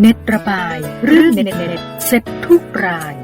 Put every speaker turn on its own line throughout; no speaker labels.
เน็ตระบาย เรื่องเน็ตเน็ตเสร็จทุกราย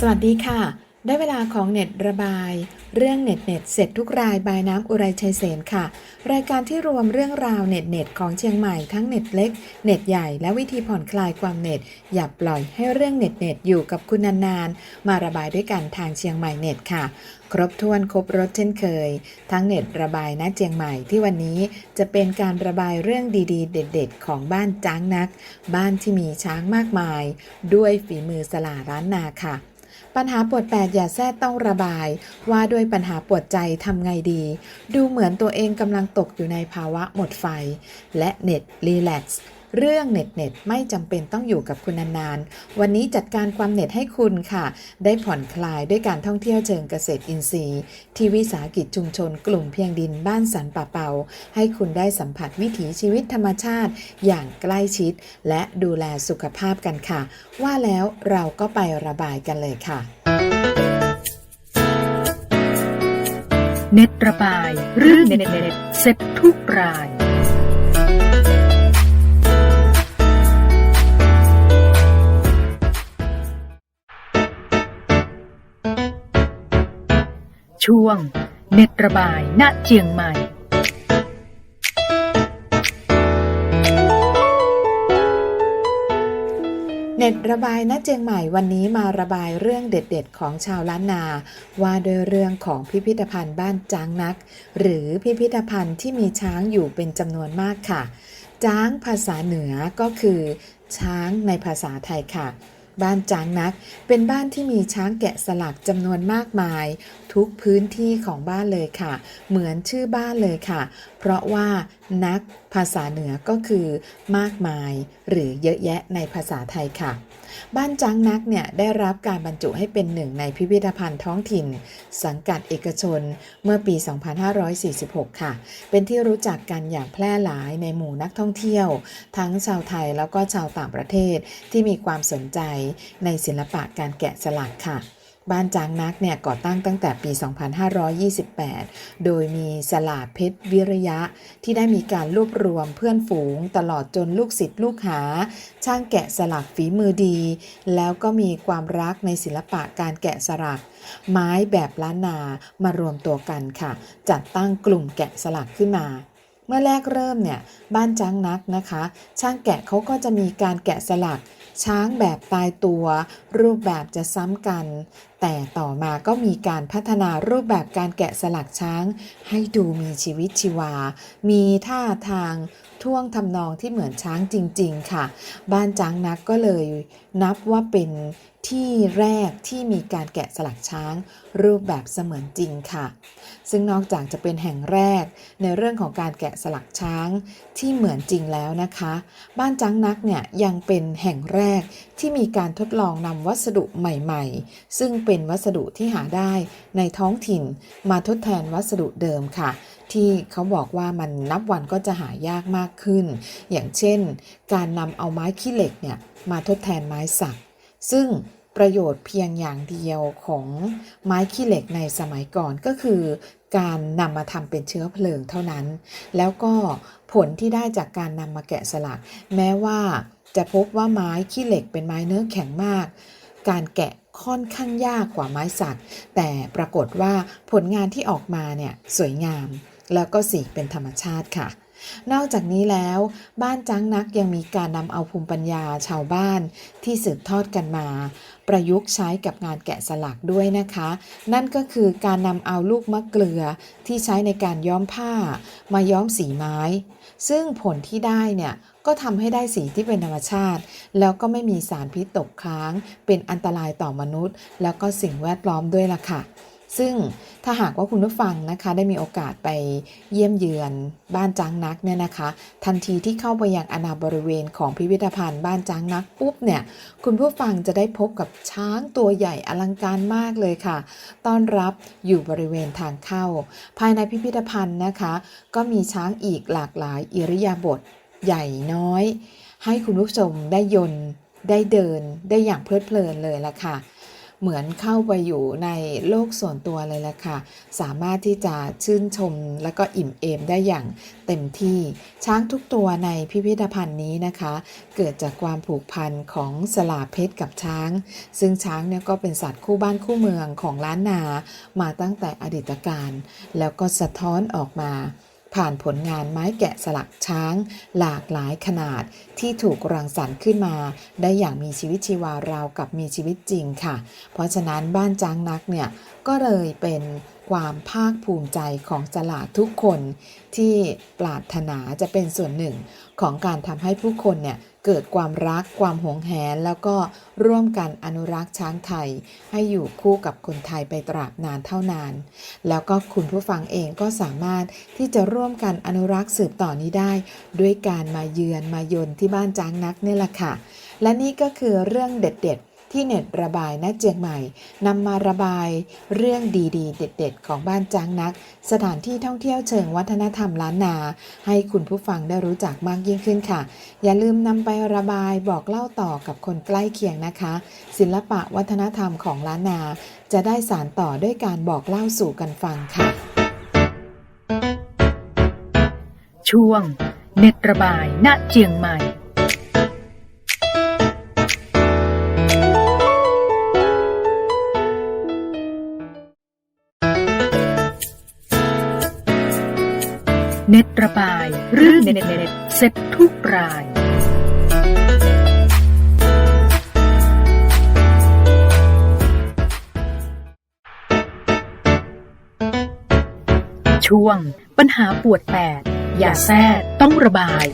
สวัสดีค่ะ ได้เวลาของเน็ตระบาย เรื่องเน็ตเน็ตเสร็จทุกรายบายน้ำอุไรชัยเสนค่ะ รายการที่รวมเรื่องราวเน็ตเน็ตของเชียงใหม่ทั้งเน็ตเล็ก เน็ตใหญ่และวิธีผ่อนคลายความเน็ต อย่าปล่อยให้เรื่องเน็ตเน็ตอยู่กับคุณนานๆ มาระบายด้วยกันทางเชียงใหม่เน็ตค่ะ ครบถ้วนครบรถเช่นเคย ทั้งเน็ตระบายณเชียงใหม่ที่วันนี้จะเป็นการระบายเรื่องดีๆ เด็ด ๆ ของบ้านจ้างนัก บ้านที่มีช้างมากมาย ด้วยฝีมือสลาร้านนาค่ะ ปัญหาปวดแปดอย่าแท้ต้องระบาย ว่าด้วยปัญหาปวดใจทำไงดี ดูเหมือนตัวเองกำลังตกอยู่ในภาวะหมดไฟ และเน็ตรีแลกซ์ เรื่องเน็ตเน็ตไม่จำเป็นต้องอยู่กับคุณนานๆ วันนี้จัดการความเน็ตให้คุณค่ะ ได้ผ่อนคลายด้วยการท่องเที่ยวเชิงเกษตรอินทรีย์ ที่วิสาหกิจชุมชนกลุ่มเพียงดินบ้านสันป่าเปา ให้คุณได้สัมผัสวิถีชีวิตธรรมชาติ อย่างใกล้ชิด และดูแลสุขภาพกันค่ะ ว่าแล้วเราก็ไประบายกันเลยค่ะ
เน็ตระบาย เรื่องเน็ตเน็ตเสร็จทุกราย ช่วง เน็ตระบายณเชียงใหม่
เน็ตระบายณเจียงใหม่วันนี้มาระบายเรื่องเด็ด ๆ ของชาวล้านนา ว่าโดยเรื่องของพิพิธภัณฑ์บ้านจ้างนัก หรือพิพิธภัณฑ์ที่มีช้างอยู่เป็นจำนวนมากค่ะ จ้างภาษาเหนือก็คือ ช้างในภาษาไทยค่ะ บ้านจ้างนัก เป็นบ้านที่มีช้างแกะสลักจำนวนมากมาย ทุกพื้นที่ของบ้านเลยค่ะ เหมือนชื่อบ้านเลยค่ะ เพราะว่า นักภาษาเหนือก็คือมากมาย หรือเยอะแยะในภาษาไทยค่ะ บ้านจ้างนักเนี่ยได้รับการบรรจุให้เป็นหนึ่งในพิพิธภัณฑ์ท้องถิ่น สังกัดเอกชนเมื่อปี 2546 ค่ะ เป็นที่รู้จักกันอย่างแพร่หลายในหมู่นักท่องเที่ยว ทั้งชาวไทยแล้วก็ชาวต่างประเทศที่มีความสนใจในศิลปะการแกะสลักค่ะ บ้านจางนักเนี่ยก่อตั้งตั้งแต่ปี 2528 โดยมีสลาดเพชรวิริยะ ที่ได้มีการรวบรวมเพื่อนฝูง ตลอดจนลูกศิษย์ลูกหา ช่างแกะสลักฝีมือดี แล้วก็มีความรักในศิลปะการแกะสลัก ไม้แบบล้านนามารวมตัวกันค่ะ จัดตั้งกลุ่มแกะสลักขึ้นมาเมื่อแรกเริ่มเนี่ยบ้านจ้างนักนะคะ ช่างแกะเขาก็จะมีการแกะสลัก ช้างแบบตายตัว รูปแบบจะซ้ำกัน แต่ต่อมาก็มีการพัฒนารูปแบบการแกะสลักช้าง ให้ดูมีชีวิตชีวา มีท่าทางท่วงทำนองที่เหมือนช้างจริง ๆ ค่ะ บ้านจ้างนักก็เลยนับว่าเป็น ที่แรกที่มีการแกะสลักช้างรูปแบบเสมือนจริงค่ะ ซึ่งนอกจากจะเป็นแห่งแรกในเรื่องของการแกะสลักช้างที่เหมือนจริงแล้วนะคะ บ้านจังนักเนี่ยยังเป็นแห่งแรกที่มีการทดลองนำวัสดุใหม่ๆ ซึ่งเป็นวัสดุที่หาได้ในท้องถิ่นมาทดแทนวัสดุเดิมค่ะ ที่เขาบอกว่ามันนับวันก็จะหายากมากขึ้น อย่างเช่น การนำเอาไม้ขี้เหล็กเนี่ยมาทดแทนไม้สัก ซึ่งประโยชน์เพียงอย่างเดียวของไม้ขี้เหล็กในสมัยก่อนก็คือการนำมาทำเป็นเชื้อเพลิงเท่านั้น แล้วก็ผลที่ได้จากการนำมาแกะสลัก แม้ว่าจะพบว่าไม้ขี้เหล็กเป็นไม้เนื้อแข็งมาก การแกะค่อนข้างยากกว่าไม้สัก แต่ปรากฏว่าผลงานที่ออกมาเนี่ยสวยงาม แล้วก็สีเป็นธรรมชาติค่ะ นอกจากนี้แล้วบ้านจังนักยังมีการนำเอาภูมิปัญญาชาวบ้านที่สืบทอดกันมา ประยุกต์ใช้กับงานแกะสลักด้วยนะคะ นั่นก็คือการนำเอาลูกมะเกลือที่ใช้ในการย้อมผ้า มาย้อมสีไม้ ซึ่งผลที่ได้เนี่ยก็ทำให้ได้สีที่เป็นธรรมชาติ แล้วก็ไม่มีสารพิษตกค้าง เป็นอันตรายต่อมนุษย์ แล้วก็สิ่งแวดล้อมด้วยล่ะค่ะ ซึ่งถ้าหากว่าคุณผู้ฟังนะคะได้มีโอกาสไปเยี่ยมเยือนบ้านจ้างนักเนี่ยนะคะ ทันทีที่เข้าไปยังอาณาบริเวณของพิพิธภัณฑ์บ้านจ้างนักปุ๊บเนี่ยคุณผู้ฟังจะได้พบกับช้างตัวใหญ่อลังการมากเลยค่ะ ต้อนรับอยู่บริเวณทางเข้า ภายในพิพิธภัณฑ์นะคะ ก็มีช้างอีกหลากหลายอิริยาบถใหญ่น้อย ให้คุณผู้ชมได้ยนต์ได้เดินได้อย่างเพลิดเพลินเลยละค่ะ เหมือนเข้าไปอยู่ในโลกส่วนตัวเลยแหละค่ะ สามารถที่จะชื่นชมและก็อิ่มเอมได้อย่างเต็มที่ ช้างทุกตัวในพิพิธภัณฑ์นี้นะคะ เกิดจากความผูกพันของสลาเพชรกับช้าง ซึ่งช้างเนี่ยก็เป็นสัตว์คู่บ้านคู่เมืองของล้านนา มาตั้งแต่อดีตการ แล้วก็สะท้อนออกมา ผ่านผลงานไม้แกะสลักช้าง หลากหลายขนาดที่ถูกรังสรรค์ขึ้นมา ได้อย่างมีชีวิตชีวาราวกับมีชีวิตจริงค่ะ เพราะฉะนั้นบ้านจ้างนักเนี่ยก็เลยเป็นความภาคภูมิใจของสลาทุกคน ที่ปรารถนาจะเป็นส่วนหนึ่งของการทำให้ผู้คนเนี่ย เกิดความรักความหวงแหน แล้วก็ร่วมกันอนุรักษ์ช้างไทย ให้อยู่คู่กับคนไทยไปตราบนานเท่านาน แล้วก็คุณผู้ฟังเองก็สามารถที่จะร่วมกันอนุรักษ์สืบต่อนี้ได้ ด้วยการมาเยือนมายนที่บ้านจ้างนักนี่แหละค่ะ และนี่ก็คือเรื่องเด็ด ๆ ที่เน็ตระบายณเจียงใหม่นำมาระบายเรื่องดีๆ เด็ด ๆ ของบ้านจางนัก สถานที่ท่องเที่ยวเชิงวัฒนธรรมล้านนา ให้คุณผู้ฟังได้รู้จักมากยิ่งขึ้นค่ะ อย่าลืมนำไประบายบอกเล่าต่อกับคนใกล้เคียงนะคะ ศิลปะวัฒนธรรมของล้านนา จะได้สานต่อด้วยการบอกเล่าสู่กันฟังค่ะ
ช่วง เน็ตระบายณเจียงใหม่ เน็ตระบาย เรื่องเน็ตเน็ตเซ็ตทุกราย ช่วงปัญหาปวดแปดอย่าแทรกต้องระบาย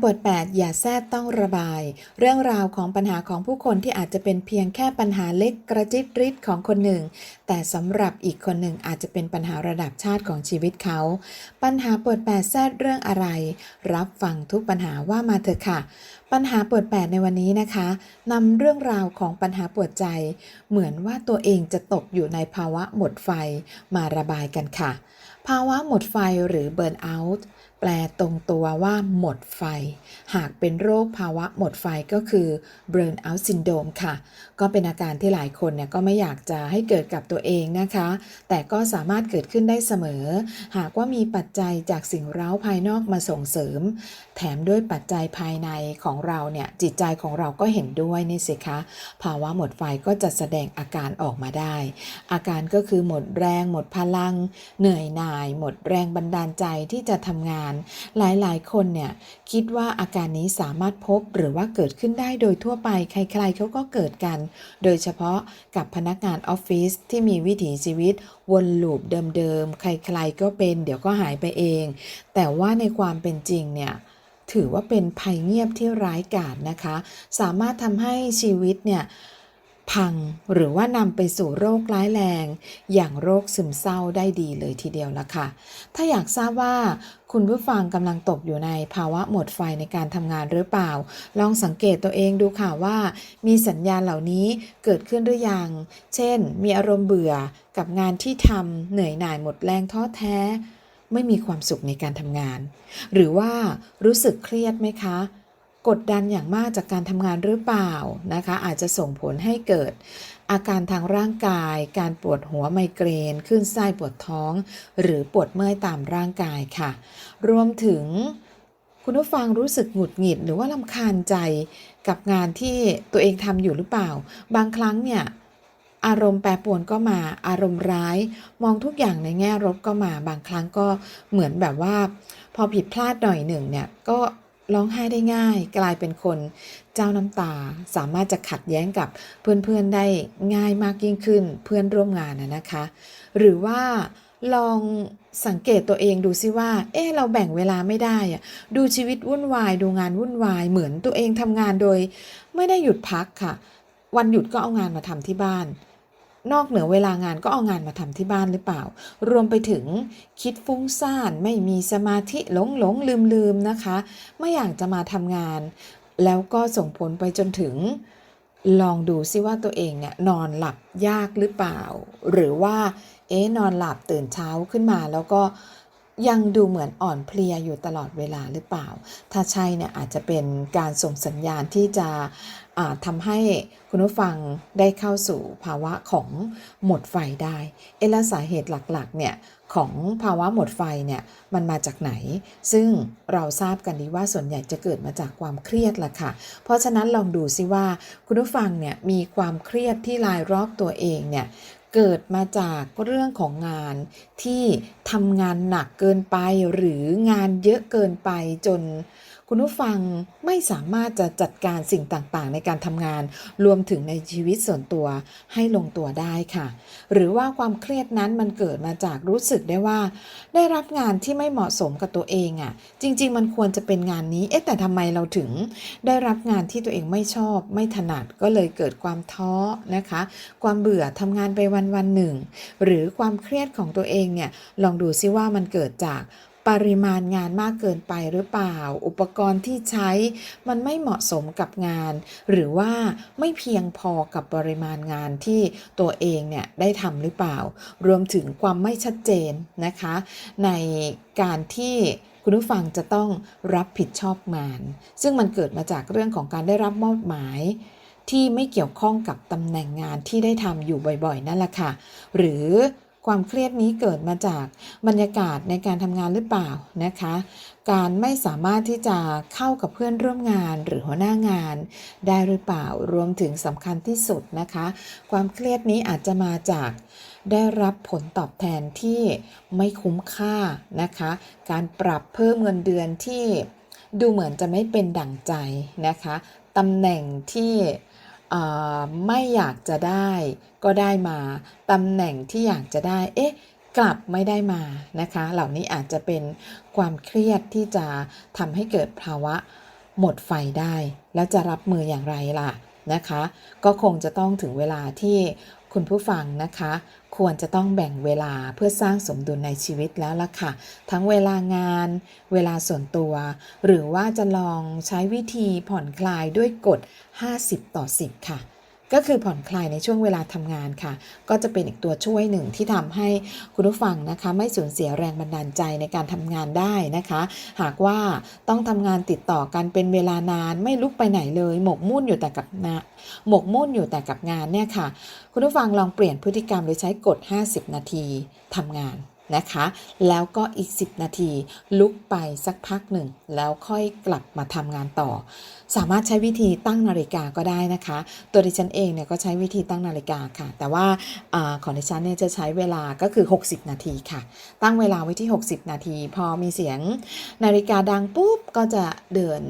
ปัญหาปวดแปดอย่าแทรกต้องระบาย เรื่องราวของปัญหาของผู้คนที่อาจจะเป็นเพียงแค่ปัญหาเล็กกระจิบริดของคนหนึ่ง แต่สำหรับอีกคนหนึ่งอาจจะเป็นปัญหาระดับชาติของชีวิตเขา ปัญหาปวดแปดแทรกเรื่องอะไร รับฟังทุกปัญหาว่ามาเถอะค่ะ ปัญหาปวดแปดในวันนี้นะคะนำเรื่องราวของปัญหาปวดใจ เหมือนว่าตัวเองจะตกอยู่ในภาวะหมดไฟมาระบายกันค่ะ ภาวะหมดไฟหรือ burn out แปลตรงตัวว่าหมดไฟ หากเป็นโรคภาวะหมดไฟก็คือ burn out syndrome ค่ะ ก็เป็นอาการที่หลายคนเนี่ยก็ไม่อยากจะให้เกิดกับตัวเองนะคะ แต่ก็สามารถเกิดขึ้นได้เสมอ หากว่ามีปัจจัยจากสิ่งเร้าภายนอกมาส่งเสริม แถมด้วยปัจจัยภายในของเราเนี่ยจิตใจของเราก็เห็นด้วยนี่สิคะ ภาวะหมดไฟก็จะแสดงอาการออกมาได้ อาการก็คือหมดแรง หมดพลัง เหนื่อยหน่าย หมดแรงบันดาลใจที่จะทำงาน หลายๆ คนเนี่ยคิดว่าอาการนี้สามารถพบหรือว่าเกิดขึ้นได้โดยทั่วไปใครๆเขาก็เกิดกันโดยเฉพาะกับพนักงานออฟฟิศที่มีวิถีชีวิตวนลูปเดิมๆ ใครๆก็เป็นเดี๋ยวก็หายไปเอง แต่ว่าในความเป็นจริงเนี่ยถือว่าเป็นภัยเงียบที่ร้ายกาจนะคะ สามารถทำให้ชีวิตเนี่ย พังหรือว่านำไปสู่โรคร้ายแรง อย่างโรคซึมเศร้าได้ดีเลยทีเดียวละค่ะ ถ้าอยากทราบว่าคุณผู้ฟังกำลังตกอยู่ในภาวะหมดไฟในการทำงานหรือเปล่า ลองสังเกตตัวเองดูค่ะว่า มีสัญญาณเหล่านี้เกิดขึ้นหรือยัง เช่น มีอารมณ์เบื่อกับงานที่ทำเหนื่อยหน่ายหมดแรงท้อแท้ ไม่มีความสุขในการทำงาน หรือว่ารู้สึกเครียดไหมคะ กดดันอย่างมากจากการทำงานหรือเปล่านะคะ อาจจะส่งผลให้เกิด อาการทางร่างกาย การปวดหัวไมเกรนขึ้นไส้ปวดท้อง หรือปวดเมื่อยตามร่างกายค่ะ รวมถึงคุณผู้ฟังรู้สึกหงุดหงิดหรือว่าลำคาญใจกับงานที่ตัวเองทำอยู่หรือเปล่า บางครั้งเนี่ยอารมณ์แปรปรวนก็มา อารมณ์ร้าย มองทุกอย่างในแง่ลบก็มา บางครั้งก็เหมือนแบบว่า พอผิดพลาดหน่อยหนึ่งเนี่ยก็ ร้องไห้ได้ง่าย กลายเป็นคนเจ้าน้ำตาสามารถจะขัดแย้งกับเพื่อนๆได้ง่ายมากยิ่งขึ้นเพื่อนร่วมงานนะคะ หรือว่าลองสังเกตตัวเองดูซิว่า เอ๊ะ เราแบ่งเวลาไม่ได้อะดูชีวิตวุ่นวาย ดูงานวุ่นวาย เหมือนตัวเองทำงานโดย ไม่ได้หยุดพักค่ะ วันหยุดก็เอางานมาทำที่บ้าน นอกเหนือเวลางานก็เอางานมาทำที่บ้านหรือเปล่า รวมไปถึงคิดฟุ้งซ่านไม่มีสมาธิหลงหลงลืมลืมนะคะ ไม่อยากจะมาทำงาน แล้วก็ส่งผลไปจนถึง ลองดูซิว่าตัวเองเนี่ยนอนหลับยากหรือเปล่า หรือว่าเอ๊นอนหลับตื่นเช้าขึ้นมาแล้วก็ยังดูเหมือนอ่อนเพลียอยู่ตลอดเวลาหรือเปล่า ถ้าใช่เนี่ยอาจจะเป็นการส่งสัญญาณที่จะ ทำให้คุณผู้ฟังได้เข้าสู่ภาวะของหมดไฟได้เอแลสาเหตุหลักๆเนี่ยของภาวะหมดไฟเนี่ยมันมาจากไหน ซึ่งเราทราบกันดีว่าส่วนใหญ่จะเกิดมาจากความเครียดล่ะค่ะ เพราะฉะนั้นลองดูซิว่าคุณผู้ฟังเนี่ยมีความเครียดที่รายรอบตัวเองเนี่ยเกิดมาจากเรื่องของงานที่ทำงานหนักเกินไปหรืองานเยอะเกินไปจน คุณผู้ฟังไม่สามารถจะจัดการสิ่งต่างๆ ในการทำงาน รวมถึงในชีวิตส่วนตัวให้ลงตัวได้ค่ะ หรือว่าความเครียดนั้นมันเกิดมาจากรู้สึกได้ว่า ได้รับงานที่ไม่เหมาะสมกับตัวเองอะ่ะ จริง ๆ มันควรจะเป็นงานนี้ เอ๊ะแต่ทำไมเราถึง ได้รับงานที่ตัวเองไม่ชอบ ไม่ถนัดก็เลยเกิดความท้อนะคะ ความเบื่อทำงานไปวันวันหนึ่ง หรือความเครียดของตัวเองเนี่ยลองดูซิว่ามันเกิดจาก ปริมาณงานมากเกินไปหรือเปล่า อุปกรณ์ที่ใช้มันไม่เหมาะสมกับงาน หรือว่าไม่เพียงพอกับปริมาณงานที่ตัวเองเนี่ยได้ทำหรือเปล่า รวมถึงความไม่ชัดเจนนะคะ ในการที่คุณผู้ฟังจะต้องรับผิดชอบงาน ซึ่งมันเกิดมาจากเรื่องของการได้รับมอบหมายที่ไม่เกี่ยวข้องกับตำแหน่งงานที่ได้ทำอยู่บ่อยๆ นั่นแหละค่ะ หรือ ความเครียดนี้เกิดมาจากบรรยากาศในการทำงานหรือเปล่านะคะ การไม่สามารถที่จะเข้ากับเพื่อนร่วมงานหรือหัวหน้างาน ได้หรือเปล่ารวมถึงสำคัญที่สุดนะคะ ความเครียดนี้อาจจะมาจากได้รับผลตอบแทนที่ไม่คุ้มค่านะคะ การปรับเพิ่มเงินเดือนที่ดูเหมือนจะไม่เป็นดั่งใจนะคะตำแหน่งที่ ไม่อยากจะได้ก็ได้มาตำแหน่งที่อยากจะได้ เอ๊ะ กลับไม่ได้มานะคะ เหล่านี้อาจจะเป็นความเครียดที่จะทำให้เกิดภาวะหมดไฟได้ แล้วจะรับมืออย่างไรล่ะนะคะ ก็คงจะต้องถึงเวลาที่คุณผู้ฟังนะคะ ควรจะต้องแบ่งเวลาเพื่อสร้างสมดุลในชีวิตแล้วล่ะค่ะ ทั้งเวลางาน เวลาส่วนตัว หรือว่าจะลองใช้วิธีผ่อนคลายด้วยกฎ 50 ต่อ 10 ค่ะ ก็คือผ่อนคลายในช่วงเวลาทำงานค่ะ ก็จะเป็นอีกตัวช่วยหนึ่งที่ทำให้คุณผู้ฟังนะคะ ไม่สูญเสียแรงบันดาลใจในการทำงานได้นะคะ หากว่าต้องทำงานติดต่อกันเป็นเวลานานไม่ลุกไปไหนเลย หมกมุ่นอยู่แต่กับนะหมกมุ่นอยู่แต่กับงานเนี่ยค่ะ คุณผู้ฟังลองเปลี่ยนพฤติกรรมโดยใช้กฎ 50 นาทีทำงาน นะคะ แล้วก็อีก 10 นาที ลุกไปสักพักหนึ่ง แล้วค่อยกลับมาทำงานต่อ สามารถใช้วิธีตั้งนาฬิกาก็ได้นะคะ ตัวดิฉันเองเนี่ยก็ใช้วิธีตั้งนาฬิกาค่ะ แต่ว่าอาของดิฉันเนี่ยจะใช้เวลาก็คือ 60 นาทีค่ะ ตั้งเวลาไว้ที่ 60 นาที พอมีเสียงนาฬิกาดังปุ๊บก็จะเดิน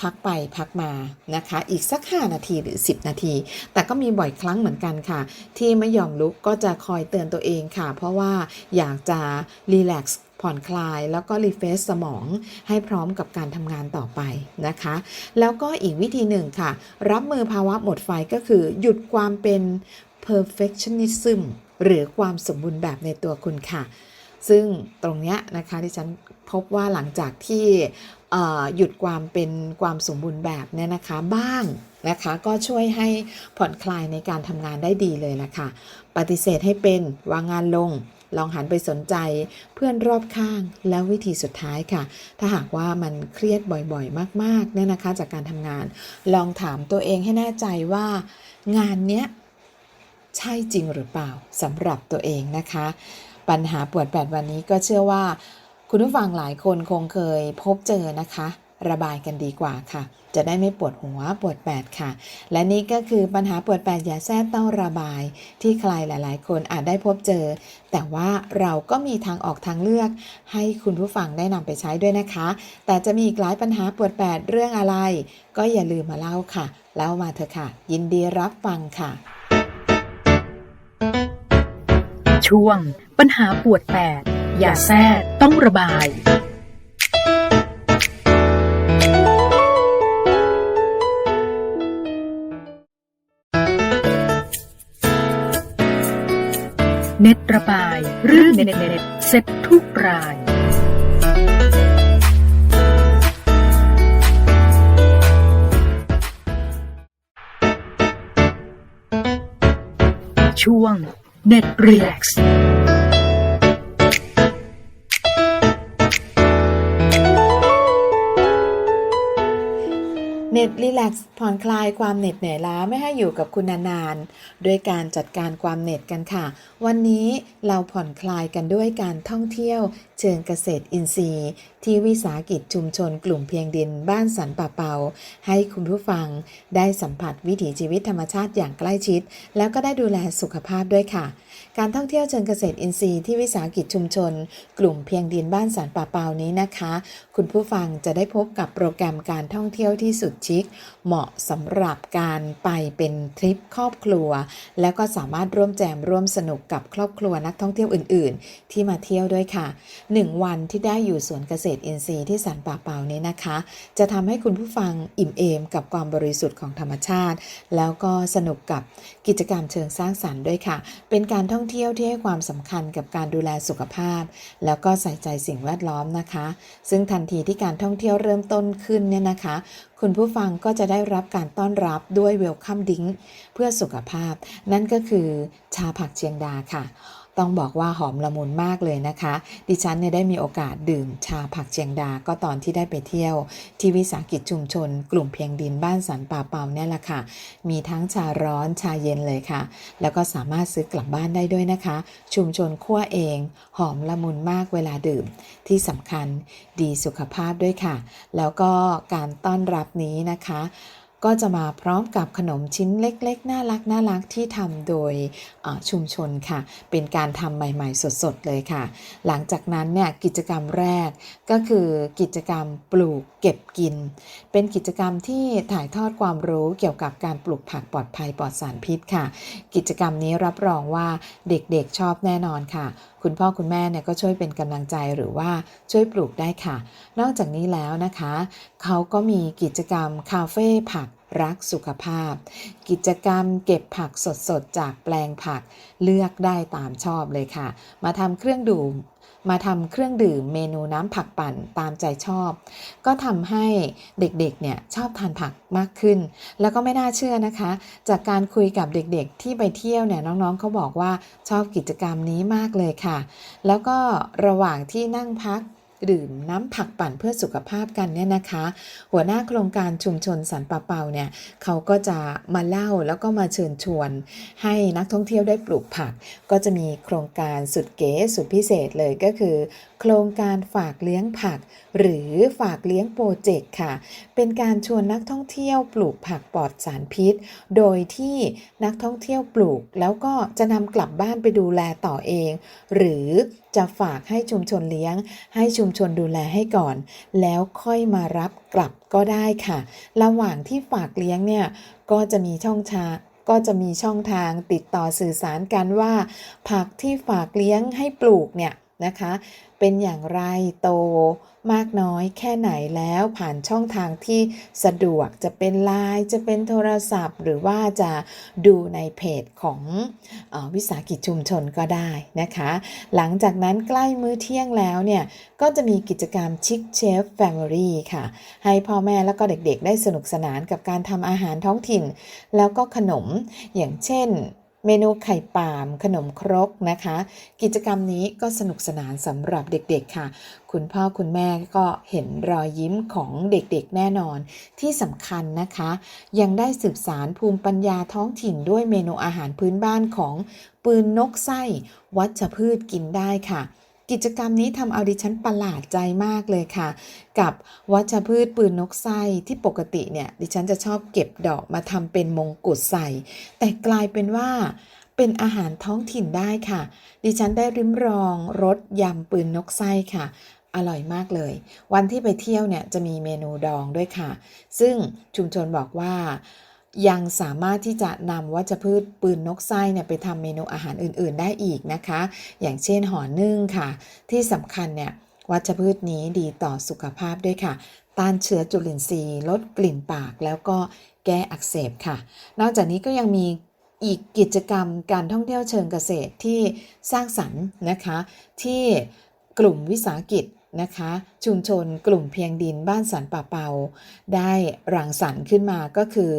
พักไปพักมานะคะ อีกสัก 5 นาทีหรือ 10 นาที แต่ก็มีบ่อยครั้งเหมือนกันค่ะ ที่ไม่ยอมลุกก็จะคอยเตือนตัวเองค่ะ เพราะว่าอยากจะรีแลกซ์ผ่อนคลายแล้วก็รีเฟซสมองให้พร้อมกับการทำงานต่อไปนะคะ แล้วก็อีกวิธีหนึ่งค่ะ รับมือภาวะหมดไฟก็คือหยุดความเป็น perfectionism หรือความสมบูรณ์แบบในตัวคุณค่ะ ซึ่งตรงเนี้ยนะคะที่ฉันพบว่าหลังจากที่หยุดความเป็นความสมบูรณ์แบบเนี่ยนะคะบ้างนะคะก็ช่วยให้ผ่อนคลายในการทำงานได้ดีเลยละค่ะ ปฏิเสธให้เป็นวางงานลง ลองหันไปสนใจเพื่อนรอบข้างแล้ววิธีสุดท้ายค่ะ ถ้าหากว่ามันเครียดบ่อยๆ มากๆเนี่ยนะคะ จากการทำงาน ลองถามตัวเองให้แน่ใจว่างานเนี้ยใช่จริงหรือเปล่าสำหรับตัวเองนะคะ ปัญหาปวดแปดวันนี้ก็เชื่อว่า คุณผู้ฟังหลายคนคงเคยพบเจอนะคะ ระบายกันดีกว่าค่ะ จะได้ไม่ปวดหัวปวดแปดค่ะ และนี่ก็คือปัญหาปวดแปดอย่าแทรกต้องระบาย ที่ใครหลาย ๆ คนอาจได้พบเจอ แต่ว่าเราก็มีทางออกทางเลือก ให้คุณผู้ฟังได้นำไปใช้ด้วยนะคะ แต่จะมีอีกหลายปัญหาปวดแปดเรื่องอะไร ก็อย่าลืมมาเล่าค่ะเล่ามาเถอะค่ะ ยินดีรับฟังค่ะ
ช่วง ปัญหาปวดแปดอย่าแทรกต้องระบาย ระบายเรื่องเน็ตเน็ตเสร็จทุกรายช่วงเน็
น็ตรีแลกซ์ผ่อนคลายความเหน็ดเหนื่อยล้าไม่ให้อยู่กับคุณนานๆด้วยการจัดการความเหน็ดกันค่ะ วันนี้เราผ่อนคลายกันด้วยการท่องเที่ยว เชิงเกษตรอินทรีย์ ที่วิสาหกิจชุมชนกลุ่มเพียงดินบ้านสันป่าเปา ให้คุณผู้ฟังได้สัมผัสวิถีชีวิตธรรมชาติอย่างใกล้ชิด แล้วก็ได้ดูแลสุขภาพด้วยค่ะ การท่องเที่ยวเชิงเกษตรอินทรีย์ที่วิสาหกิจชุมชน กลุ่มเพียงดินบ้านสันป่าเปานี้นะคะ คุณผู้ฟังจะได้พบกับโปรแกรมการท่องเที่ยวที่สุดชิคเหมาะสำหรับการไปเป็นทริปครอบครัว แล้วก็สามารถร่วมแจมร่วมสนุกกับครอบครัวนักท่องเที่ยวอื่น ๆ ที่มาเที่ยวด้วยค่ะ 1 วันที่ได้อยู่สวนเกษตรอินทรีย์ที่สันป่าเปานี้นะคะ จะทำให้คุณผู้ฟังอิ่มเอมกับความบริสุทธิ์ของธรรมชาติ แล้วก็สนุกกับกิจกรรมเชิงสร้างสรรค์ด้วยค่ะ เป็นการท่องเที่ยวที่ให้ความสำคัญกับการดูแลสุขภาพ แล้วก็ใส่ใจสิ่งแวดล้อมนะคะ ซึ่งทันทีที่การท่องเที่ยวเริ่มต้นขึ้นเนี่ยนะคะ คุณผู้ฟังก็จะได้รับการต้อนรับด้วยเวลคัมดิ้งเพื่อสุขภาพ นั่นก็คือชาผักเชียงดาค่ะ ต้องบอกว่าหอมละมุนมากเลยนะคะ ดิฉันเนี่ยได้มีโอกาสดื่มชาผักเชียงดาก็ตอนที่ได้ไปเที่ยว ที่วิสาหกิจชุมชน กลุ่มเพียงดินบ้านสันป่าเปาเนี่ยแหละค่ะ มีทั้งชาร้อนชาเย็นเลยค่ะ แล้วก็สามารถซื้อกลับบ้านได้ด้วยนะคะ ชุมชนคั่วเอง หอมละมุนมากเวลาดื่ม ที่สำคัญดีสุขภาพด้วยค่ะ แล้วก็การต้อนรับนี้นะคะ ก็จะมาพร้อมกับขนมชิ้นเล็กๆ น่ารักน่ารักที่ทำโดยชุมชนค่ะ เป็นการทำใหม่ๆ สดๆ เลยค่ะ หลังจากนั้นเนี่ยกิจกรรมแรกก็คือกิจกรรมปลูกเก็บกิน เป็นกิจกรรมที่ถ่ายทอดความรู้เกี่ยวกับการปลูกผักปลอดภัยปลอดสารพิษค่ะ กิจกรรมนี้รับรองว่าเด็กๆชอบแน่นอนค่ะ คุณพ่อคุณแม่เนี่ยก็ช่วยเป็นกำลังใจหรือว่าช่วยปลูกได้ค่ะ นอกจากนี้แล้วนะคะเขาก็มีกิจกรรมคาเฟ่ผักรักสุขภาพ กิจกรรมเก็บผักสดๆ จากแปลงผักเลือกได้ตามชอบเลยค่ะ มาทำเครื่องดื่ม มาทำเครื่องดื่มเมนูน้ำผักปั่นตามใจชอบ ก็ทำให้เด็กๆเนี่ยชอบทานผักมากขึ้น แล้วก็ไม่น่าเชื่อนะคะ จากการคุยกับเด็กๆ ที่ไปเที่ยวเนี่ยน้องๆเขาบอกว่าชอบกิจกรรมนี้มากเลยค่ะ แล้วก็ระหว่างที่นั่งพัก ดื่มน้ำผักปั่นเพื่อสุขภาพกันเนี่ยนะคะ หัวหน้าโครงการชุมชนสันป่าเปาเนี่ยเขาก็จะมาเล่าแล้วก็มาเชิญชวน ให้นักท่องเที่ยวได้ปลูกผัก ก็จะมีโครงการสุดเก๋สุดพิเศษเลยก็คือ โครงการฝากเลี้ยงผัก หรือฝากเลี้ยงโปรเจกต์ค่ะ เป็นการชวนนักท่องเที่ยวปลูกผักปลอดสารพิษ โดยที่นักท่องเที่ยวปลูก แล้วก็จะนำกลับบ้านไปดูแลต่อเอง หรือจะฝากให้ชุมชนเลี้ยง ให้ชุมชนดูแลให้ก่อน แล้วค่อยมารับกลับก็ได้ค่ะ ระหว่างที่ฝากเลี้ยงเนี่ยก็จะมีช่องทาก็จะมีช่องทางติดต่อสื่อสารกันว่า ผักที่ฝากเลี้ยงให้ปลูกเนี่ย นะคะ เป็นอย่างไรโตมากน้อยแค่ไหนแล้วผ่านช่องทางที่สะดวกจะเป็นไลน์จะเป็นโทรศัพท์ หรือว่าจะดูในเพจของออวิสาหกิจชุมชนก็ได้นะคะ หลังจากนั้นใกล้มื้อเที่ยงแล้วเนี่ย ก็จะมีกิจกรรมชิคเชฟแฟมิลี่ค่ะ ให้พ่อแม่แล้วก็เด็กๆ ได้สนุกสนานกับการทำอาหารท้องถิ่น แล้วก็ขนมอย่างเช่น เมนูไข่ปาม ขนมครกนะคะ กิจกรรมนี้ก็สนุกสนานสำหรับเด็กๆค่ะ คุณพ่อคุณแม่ก็เห็นรอยยิ้มของเด็กๆแน่นอน ที่สำคัญนะคะ ยังได้สืบสารภูมิปัญญาท้องถิ่นด้วยเมนูอาหารพื้นบ้านของปืนนกไส้ วัชพืชกินได้ค่ะ กิจกรรมนี้ทำเอาดิฉันประหลาดใจมากเลยค่ะ กับวัชพืชปืนนกไส้ที่ปกติเนี่ยดิฉันจะชอบเก็บดอกมาทำเป็นมงกุฎใส่ แต่กลายเป็นว่าเป็นอาหารท้องถิ่นได้ค่ะ ดิฉันได้ริมรองรสยำปืนนกไส้ค่ะอร่อยมากเลย วันที่ไปเที่ยวเนี่ยจะมีเมนูดองด้วยค่ะ ซึ่งชุมชนบอกว่า ยังสามารถที่จะนำวัชพืชปืนนกไส้เนี่ยไปทำเมนูอาหารอื่น ๆ ได้อีกนะคะ อย่างเช่นห่อนึ่งค่ะ ที่สำคัญเนี่ยวัชพืชนี้ดีต่อสุขภาพด้วยค่ะ ต้านเชื้อจุลินทรีย์ลดกลิ่นปากแล้วก็แก้อักเสบค่ะ นอกจากนี้ก็ยังมีอีกกิจกรรมการท่องเที่ยวเชิงเกษตรที่สร้างสรรค์นะคะ ที่กลุ่มวิสาหกิจนะคะ ชุมชนกลุ่มเพียงดินบ้านสันป่าเปา ได้รังสรรค์ขึ้นมาก็คือ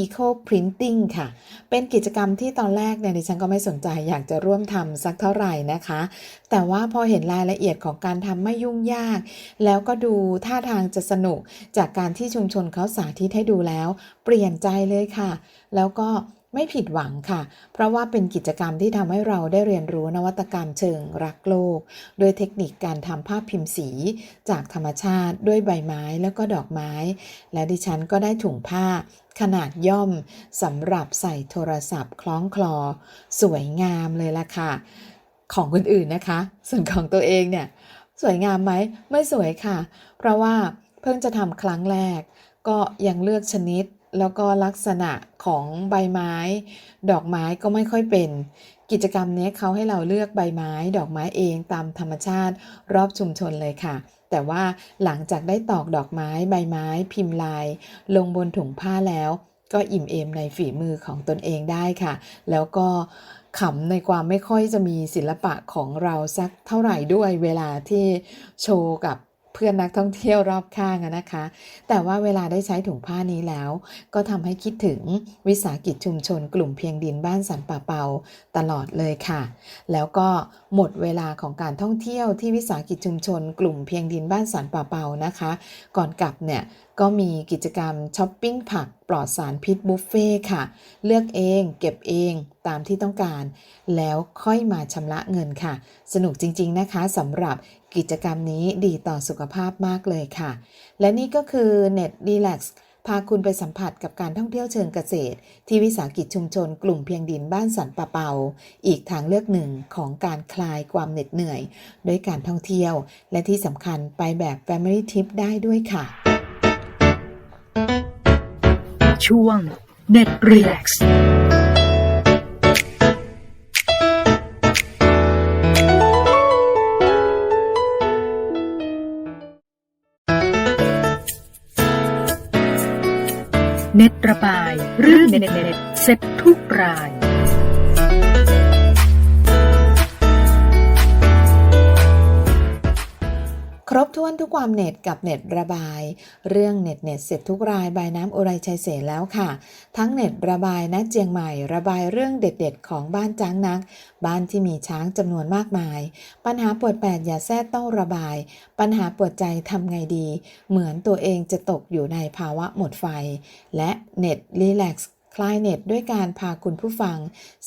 Eco Printing ค่ะ เป็นกิจกรรมที่ตอนแรกเนี่ยดิฉันก็ไม่สนใจอยากจะร่วมทำสักเท่าไหร่นะคะ แต่ว่าพอเห็นรายละเอียดของการทำไม่ยุ่งยาก แล้วก็ดูท่าทางจะสนุกจากการที่ชุมชนเขาสาธิตให้ดูแล้ว เปลี่ยนใจเลยค่ะ แล้วก็ ไม่ผิดหวังค่ะ เพราะว่าเป็นกิจกรรมที่ทำให้เราได้เรียนรู้นวัตกรรมเชิงรักโลกโดยเทคนิคการทำภาพพิมพ์สี จากธรรมชาติ ด้วยใบไม้แล้วก็ดอกไม้ และดิฉันก็ได้ถุงผ้า ขนาดย่อมสำหรับใส่โทรศัพท์คล้องคลอ สวยงามเลยล่ะค่ะ ของคนอื่นนะคะ ส่วนของตัวเองเนี่ย สวยงามไหมไม่สวยค่ะ เพราะว่าเพิ่งจะทำครั้งแรก ก็ยังเลือกชนิด แล้วก็ลักษณะของใบไม้ ดอกไม้ก็ไม่ค่อยเป็น กิจกรรมนี้เขาให้เราเลือกใบไม้ ดอกไม้เองตามธรรมชาติรอบชุมชนเลยค่ะ แต่ว่าหลังจากได้ตอกดอกไม้ใบไม้ พิมพ์ลาย ลงบนถุงผ้าแล้ว ก็อิ่มเอมในฝีมือของตนเองได้ค่ะ แล้วก็ขำในความไม่ค่อยจะมีศิลปะของเราสักเท่าไหร่ด้วยเวลาที่โชว์กับ เพื่อนนักท่องเที่ยวรอบข้างนะคะ แต่ว่าเวลาได้ใช้ถุงผ้านี้แล้ว ก็ทำให้คิดถึงวิสาหกิจชุมชนกลุ่มเพียงดินบ้านสันป่าเปาตลอดเลยค่ะ แล้วก็หมดเวลาของการท่องเที่ยวที่วิสาหกิจชุมชนกลุ่มเพียงดินบ้านสันป่าเปานะคะ ก่อนกลับเนี่ยก็มีกิจกรรมช้อปปิ้งผักปลอดสารพิษบุฟเฟ่ค่ะ เลือกเองเก็บเองตามที่ต้องการ แล้วค่อยมาชำระเงินค่ะ สนุกจริงๆนะคะสำหรับ กิจกรรมนี้ดีต่อสุขภาพมากเลยค่ะ และนี่ก็คือ Net Relax พาคุณไปสัมผัสกับการท่องเที่ยวเชิงเกษตร ที่วิสาหกิจชุมชนกลุ่มเพียงดินบ้านสันป่าเปา อีกทางเลือกหนึ่งของการคลายความเหน็ดเหนื่อยด้วยการท่องเที่ยว และที่สำคัญไปแบบ Family Trip ได้ด้วยค่ะ
ช่วง Net Relax เน็ตระบายเรื่องเน็ตเน็ตเซ็ตทุกราย
ครบถ้วนทุกความเน็ตกับเน็ตระบาย เรื่องเน็ตเน็ตเสร็จทุกรายบายน้ำอุไรชัยเสนแล้วค่ะ ทั้งเน็ตระบายณเจียงใหม่ ระบายเรื่องเด็ดๆ ของบ้านจ้างนัก บ้านที่มีช้างจำนวนมากมาย ปัญหาปวดแปดอย่าแทรกต้องระบาย ปัญหาปวดใจทำไงดี เหมือนตัวเองจะตกอยู่ในภาวะหมดไฟ และเน็ตรีแลกซ์คลายเน็ตด้วยการพาคุณผู้ฟัง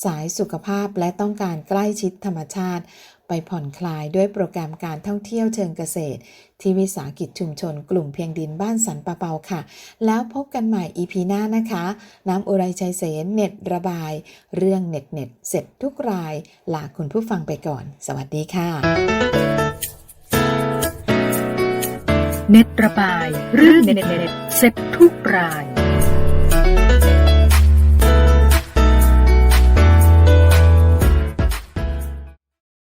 สายสุขภาพและต้องการใกล้ชิดธรรมชาติ ไปผ่อนคลายด้วยโปรแกรมการท่องเที่ยวเชิงเกษตร ที่วิสาหกิจชุมชนกลุ่มเพียงดินบ้านสันปะเปาค่ะ แล้วพบกันใหม่ EP หน้านะคะ น้ำอุไรชัยเสนเน็ตระบาย เรื่องเน็ตเน็ตเสร็จทุกราย ลาคุณผู้ฟังไปก่อน สวัสดีค่ะ
เน็ตระบาย เรื่องเน็ตเน็ตเสร็จทุกราย